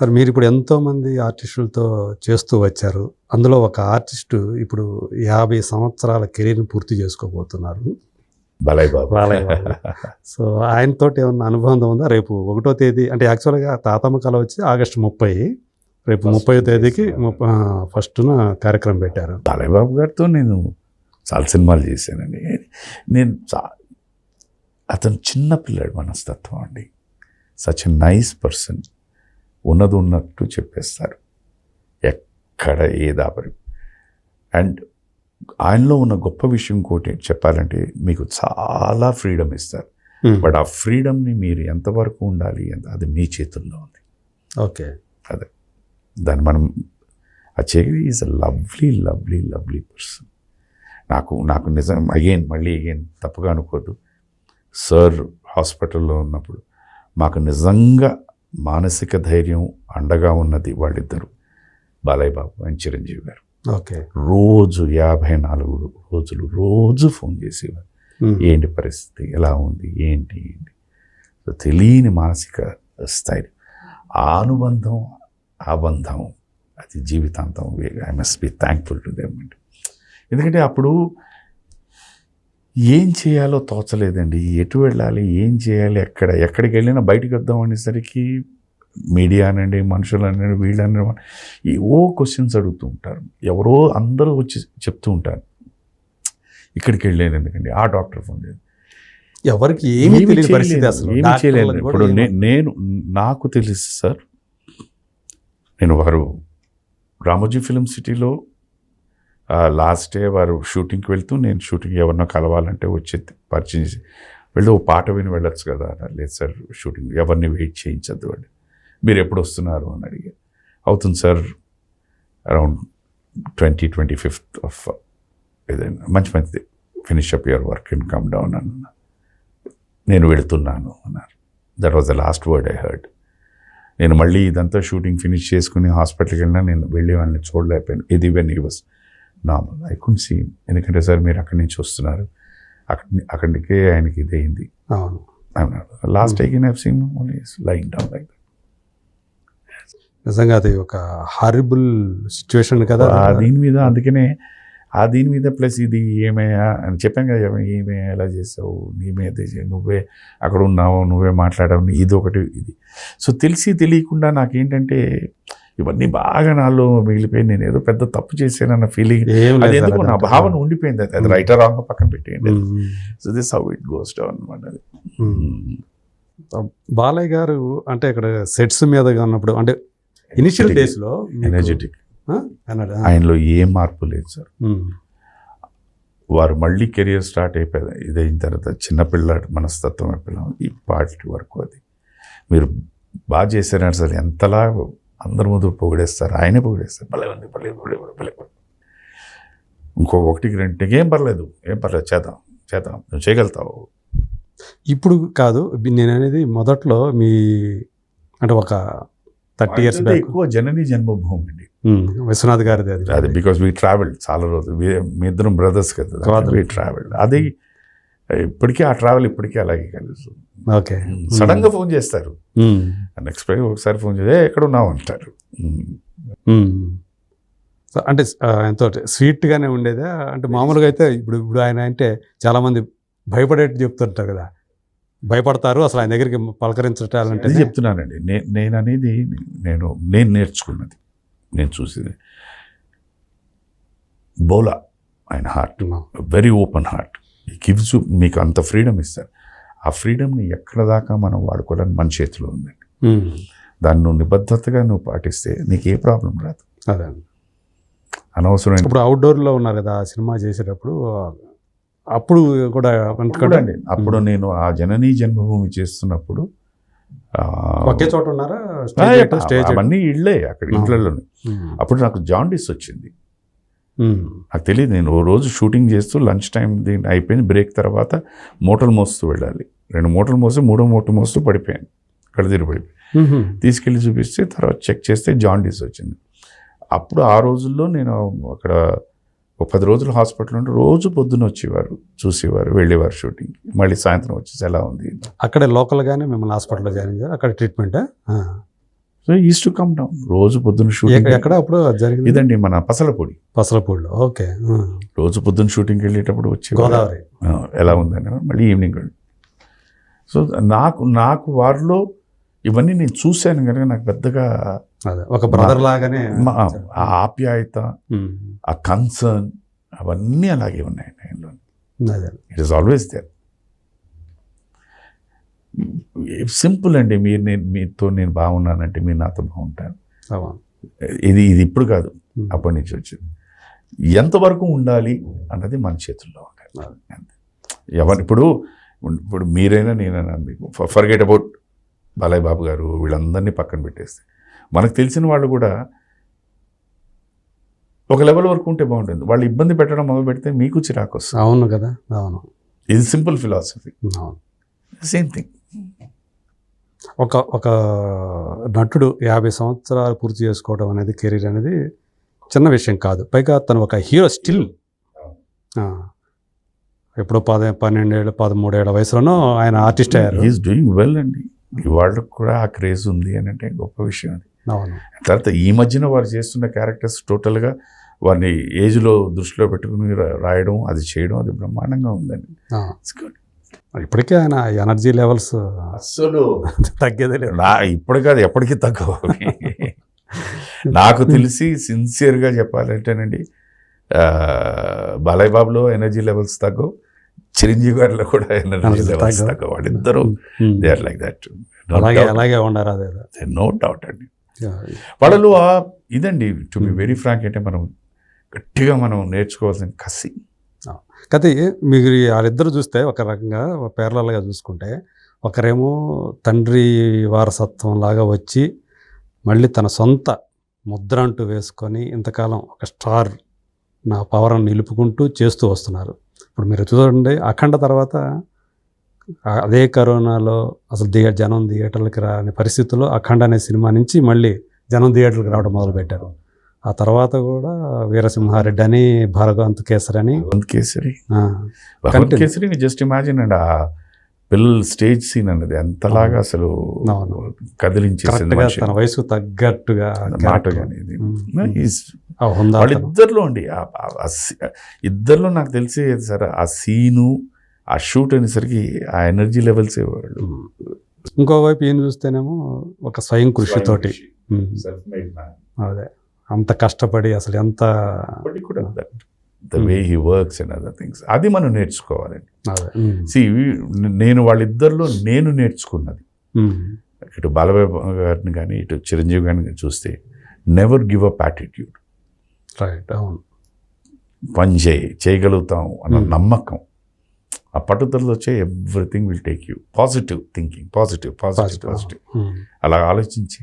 Sir మీరు ఇప్పుడు ఎంతో మంది ఆర్టిస్టులతో చేస్తూ వచ్చారు. అందులో ఒక ఆర్టిస్టు ఇప్పుడు యాభై సంవత్సరాల కెరీర్ని పూర్తి చేసుకోబోతున్నారు. బాలయ్య బాబు. బాలయ్య. సో ఆయనతోటి ఏమన్నా అనుబంధం ఉందా? రేపు ఒకటో తేదీ అంటే యాక్చువల్గా తాతమ్మ కళ వచ్చి ఆగస్టు ముప్పై రేపు ముప్పై తేదీకి ఫస్ట్న కార్యక్రమం పెట్టారు. బాలయ్య బాబు గారితో నేను చాలా సినిమాలు చేశానండి. నేను అతను చిన్న పిల్లాడు మనస్తత్వం అండి. Such a nice person. ఉన్నది ఉన్నట్టు చెప్పేస్తారు. ఎక్కడ ఏ దాపరి. అండ్ ఆయనలో ఉన్న గొప్ప విషయం ఇంకోటి చెప్పాలంటే మీకు చాలా ఫ్రీడమ్ ఇస్తారు. బట్ ఆ ఫ్రీడమ్ని మీరు ఎంతవరకు ఉండాలి అది మీ చేతుల్లో ఉంది. ఓకే. దాన్ని మనం ఆ చెగిరి is a lovely lovely lovely person. నాకు నాకు నిజం అగైన్ మళ్ళీ అగైన్ తప్పుగా అనుకోద్దు. సార్ హాస్పిటల్లో ఉన్నప్పుడు మాకు నిజంగా మానసిక ధైర్యం అండగా ఉన్నది వాళ్ళిద్దరు. బాలయ్య బాబు అండ్ చిరంజీవి గారు. ఓకే. రోజు యాభై నాలుగు రోజులు రోజు ఫోన్ చేసేవారు. ఏంటి పరిస్థితి? ఎలా ఉంది? ఏంటి? ఏంటి? సో తెలియని మానసిక స్థైర్యం. ఆ అనుబంధం ఆ బంధం అది జీవితాంతం I must be thankful to them అండి. ఎందుకంటే అప్పుడు ఏం చేయాలో తోచలేదండి. ఎటు వెళ్ళాలి ఏం చేయాలి ఎక్కడ ఎక్కడికి వెళ్ళినా బయటికి వద్దాం అనేసరికి మీడియా అనండి మనుషులు అనండి వీళ్ళని ఈ ఓ క్వశ్చన్స్ అడుగుతూ ఉంటారు. ఎవరో అందరూ వచ్చి చెప్తూ ఉంటారు. ఇక్కడికి వెళ్ళాను ఎందుకండి ఆ డాక్టర్ ఫోన్ చేసి ఎవరికి ఏమీ చేయలేను కూడా ఇప్పుడు నేను నాకు తెలుసు సార్ నేను వారు రామోజీ ఫిలిం సిటీలో లాస్ట్ డే వారు షూటింగ్కి వెళ్తూ నేను షూటింగ్ ఎవరినో కలవాలంటే వచ్చి పరిచయం చేసి వెళ్తే ఓ పాట విని వెళ్ళొచ్చు కదా అన్నారు. లేదు సార్ షూటింగ్ ఎవరిని వెయిట్ చేయించద్దు అండి. మీరు ఎప్పుడు వస్తున్నారు? అని అడిగారు అవుతుంది sir around twenty twenty fifth of ఏదైనా మంచి మంచిది. Finish up your work and come down అన్న నేను వెళుతున్నాను అన్నారు. That was the last word I heard నేను మళ్ళీ ఇదంతా షూటింగ్ ఫినిష్ చేసుకుని హాస్పిటల్కి వెళ్ళినా నేను వెళ్ళి వాళ్ళని చూడలేకపోయాను. ఇది when he was normal I can see ఎందుకంటే సార్ మీరు అక్కడి నుంచి వస్తున్నారు. అక్కడి అక్కడికే ఆయనకి ఇదైంది అవును. Last I have seen only line down like నిజంగా అది ఒక హారిబుల్ సిచ్యువేషన్ కదా. ఆ దీని మీద అందుకనే ఆ దీని మీద ప్లస్ ఇది ఏమయ్యా అని చెప్పాను కదా ఏమయ్య, ఏమే ఎలా చేసావు నీ మీద చే- నువ్వే అక్కడ ఉన్నావు నువ్వే మాట్లాడావు ఇది ఒకటి ఇది. సో తెలిసి తెలియకుండా నాకేంటంటే ఇవన్నీ బాగా నాలో మిగిలిపోయి నేను ఏదో పెద్ద తప్పు చేశానన్న ఫీలింగ్ అది ఎందుకు నా. భావన ఉండిపోయింది అది అది. రైటర్ రాంగ్ పక్కన పెట్టేయండి. So this how it goes down um. Balayya గారు అంటే ఇక్కడ సెట్స్ మీద ఉన్నప్పుడు అంటే ఇనిషియల్ డేస్లో మీకు- ఎనర్జెటిక్. ఆయనలో ఏ మార్పు లేదు సార్. వారు మళ్ళీ కెరియర్ స్టార్ట్ అయిపోయింది ఇదైన తర్వాత చిన్నపిల్లాడు మనస్తత్వం అయిపోయినాం ఈ పార్టీ వరకు అది మీరు బాగా చేశారని సార్ ఎంతలా అందరి ముందు పొగిడేస్తారు ఆయనే పొగిడేస్తారు. భలే ఉంది భలే భలే భలే, భలే. భలే. ఇంకో ఒకటికి రెండు ఏం పర్లేదు ఏం పర్లేదు చేద్దాం చేద్దాం నువ్వు చేయగలుగుతావు. ఇప్పుడు కాదు నేను అనేది మొదట్లో మీ అంటే ఒక థర్టీ ఇయర్స్ ఎక్కువ జనని జన్మభూమి అండి. విశ్వనాథ్ గారిది అది. అది బికాస్ వీ ట్రావెల్ చాలా రోజులు మీ ఇద్దరం బ్రదర్స్ కదా. We travel. అది ఇప్పటికీ ఆ ట్రావెల్ ఇప్పటికీ అలాగే కలుస్తుంది. ఓకే. సడన్గా ఫోన్ చేస్తారు. ఉమ్. అన్ఎక్స్పెక్ట్ ఒకసారి ఫోన్ చేసి "ఏ, ఎక్కడ ఉన్నావు అంటారు అంటే ఎంతో స్వీట్ గానే ఉండేదా? అంటే మామూలుగా అయితే ఇప్పుడు ఇప్పుడు ఆయన అంటే చాలా మంది భయపడేట్టు చెప్తుంటారు కదా. భయపడతారు అసలు ఆయన దగ్గరికి పలకరించటాలంటే అది చెప్తున్నానండి. నేను అనేది నేను నేను నేర్చుకున్నది. నేను చూసేది. బోలా ఆయన heart. Very open heart gives మీకు అంత ఫ్రీడమ్ ఇస్తారు. ఆ ఫ్రీడమ్ని ఎక్కడ దాకా మనం వాడుకోవడానికి మన చేతిలో ఉందండి. దాన్ని నువ్వు నిబద్ధతగా నువ్వు పాటిస్తే నీకు ఏ ప్రాబ్లం రాదు. అదే అనవసరమైన ఇప్పుడు అవుట్డోర్లో ఉన్నారు కదా ఆ సినిమా చేసేటప్పుడు అప్పుడు కూడా అండి. అప్పుడు నేను ఆ జననీ జన్మభూమి చేస్తున్నప్పుడు ఒకే చోట ఉన్నారా? స్టేజ్? అవన్నీ ఇళ్ళే అక్కడ. ఇంట్లోనే ఉమ్. అప్పుడు నాకు జాండీస్ వచ్చింది. నాకు తెలియదు నేను ఓ రోజు షూటింగ్ చేస్తూ లంచ్ టైం దీని అయిపోయింది. బ్రేక్ తర్వాత మూటలు మోస్తూ వెళ్ళాలి. రెండు మూటలు మోస్తే మూడో మూట మోస్తూ పడిపోయాను. ఉహు. తీసుకెళ్ళి చూపిస్తే తర్వాత చెక్ చేస్తే జాండీస్ వచ్చింది. అప్పుడు ఆ రోజుల్లో నేను అక్కడ ఒక పది రోజులు హాస్పిటల్ ఉంటే రోజు పొద్దున వచ్చేవారు చూసేవారు వెళ్ళేవారు షూటింగ్ మళ్ళీ సాయంత్రం వచ్చేసి ఎలా ఉంది? అక్కడే లోకల్ గానే మిమ్మల్ని హాస్పిటల్లో జాయిన్ చేశారు అక్కడ treatment? So is to come down. రోజు పొద్దున్న షూటింగ్ ఎక్క- ఎక్కడ అప్పుడు జరిగింది? ఇదండి మన పసలపొడి. పసలపూడిలో. ఓకే. రోజు పొద్దున్న షూటింగ్కి వెళ్ళేటప్పుడు వచ్చి గోదావరి. ఎలా ఉందని మళ్ళీ ఈవినింగ్ సో నాకు నాకు వారిలో ఇవన్నీ నేను చూశాను కనుక నాకు పెద్దగా ఒక బ్రదర్ లాగానే ఆ ఆప్యాయత. ఆ కన్సర్న్ అవన్నీ అలాగే ఉన్నాయి ఆయనలో it is always there simple అండి. మీరు నేను మీతో నేను బాగున్నానంటే మీరు నాతో బాగుంటాను. ఇది ఇది ఇప్పుడు కాదు. అప్పటి నుంచి వచ్చింది. ఎంతవరకు ఉండాలి అన్నది మన చేతుల్లో ఉండాలి. ఎవరు ఇప్పుడు ఇప్పుడు మీరైనా నేనైనా మీకు ఫర్గెట్ అబౌట్ బాలయ్య బాబు గారు వీళ్ళందరినీ పక్కన పెట్టేస్తే. మనకు తెలిసిన వాళ్ళు కూడా ఒక లెవెల్ వరకు ఉంటే బాగుంటుంది. వాళ్ళు ఇబ్బంది పెట్టడం మొదలు పెడితే మీకు చిరాకు వస్తుంది. అవును కదా? అవును. ఇది సింపుల్ ఫిలాసఫీ. అవును. Same thing. ఒక ఒక నటుడు యాభై సంవత్సరాలు పూర్తి చేసుకోవడం అనేది కెరీర్ అనేది చిన్న విషయం కాదు. పైగా తను ఒక హీరో స్టిల్. ఎప్పుడో పద పన్నెండేళ్ళ పదమూడేళ్ళ వయసులోనో ఆయన ఆర్టిస్ట్ అయ్యారు. ఈజ్ డూయింగ్ వెల్ అండి. ఇవాళకు కూడా ఆ క్రేజ్ ఉంది అని అంటే గొప్ప విషయం అది. తర్వాత ఈ మధ్యన వారు చేస్తున్న క్యారెక్టర్స్ టోటల్గా వారిని ఏజ్లో దృష్టిలో పెట్టుకుని రాయడం అది చేయడం అది బ్రహ్మాండంగా ఉందండి. ఇప్పటికే ఆయన ఎనర్జీ లెవెల్స్ అస్సలు. తగ్గేదే లేదు. నా ఇప్పుడు కాదు ఎప్పటికీ తక్కువ నాకు తెలిసి సిన్సియర్గా చెప్పాలంటేనండి బాలయ్య బాబులో ఎనర్జీ లెవెల్స్ తగ్గవు. చిరంజీవి గారిలో కూడా వాళ్ళిద్దరూ. దే ఆర్ లైక్ దట్ అలాగే అలాగే ఉండారు నో డౌట్ అండి. వాళ్ళలో ఇదండి టు బి వెరీ ఫ్రాంక్ అంటే మనం గట్టిగా మనం నేర్చుకోవాల్సిన కసి. కాకపోతే మీరు వాళ్ళిద్దరు చూస్తే ఒక రకంగా పేర్లగా చూసుకుంటే ఒకరేమో తండ్రి వారసత్వం లాగా వచ్చి మళ్ళీ తన సొంత ముద్ర అంటూ వేసుకొని ఇంతకాలం ఒక స్టార్ నా పవర్ని నిలుపుకుంటూ చేస్తూ వస్తున్నారు. ఇప్పుడు మీరు చూడండి అఖండ తర్వాత అదే కరోనాలో అసలు థియే జనం థియేటర్లకి రాని పరిస్థితుల్లో అఖండ అనే సినిమా నుంచి మళ్ళీ జనం థియేటర్లకు రావడం మొదలుపెట్టారు ఆ తర్వాత కూడా వీరసింహారెడ్డి అని భారగవంత్ కేసరి అని కేసరి. కేసరి జస్ట్ ఇమాజిన్ అండి ఆ పిల్లల స్టేజ్ సీన్ అన్నది ఎంతలాగా అసలు. కదిలించేసింది. తన వయసు తగ్గట్టుగా మాట హుందాతనం. వాళ్ళిద్దరిలో అండి ఇద్దరిలో నాకు తెలిసి సార్ ఆ సీను ఆ షూట్ అనేసరికి ఆ ఎనర్జీ లెవెల్స్ వాళ్ళు. ఇంకోవైపు ఈయన చూస్తేనేమో ఒక స్వయం కృషితోటి. అదే అంత కష్టపడి అసలు ఎంత the way he works and other things అది మనం నేర్చుకోవాలండి. సి నేను వాళ్ళిద్దరిలో నేను నేర్చుకున్నది. ఇటు బాలబాబు గారిని కానీ ఇటు చిరంజీవి గారిని చూస్తే never give up attitude right అవును పని చేయి చేయగలుగుతాం అన్న. నమ్మకం ఆ పట్టుదలలో వచ్చే everything will take you positive thinking positive positive Positive. Positive. అలా ఆలోచించి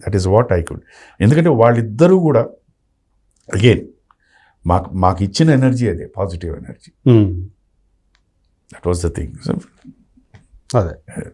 that is what I could ఎందుకంటే వాళ్ళిద్దరూ కూడా అగైన్ మాకు మాకు ఇచ్చిన ఎనర్జీ అదే positive energy. That was the thing అదే.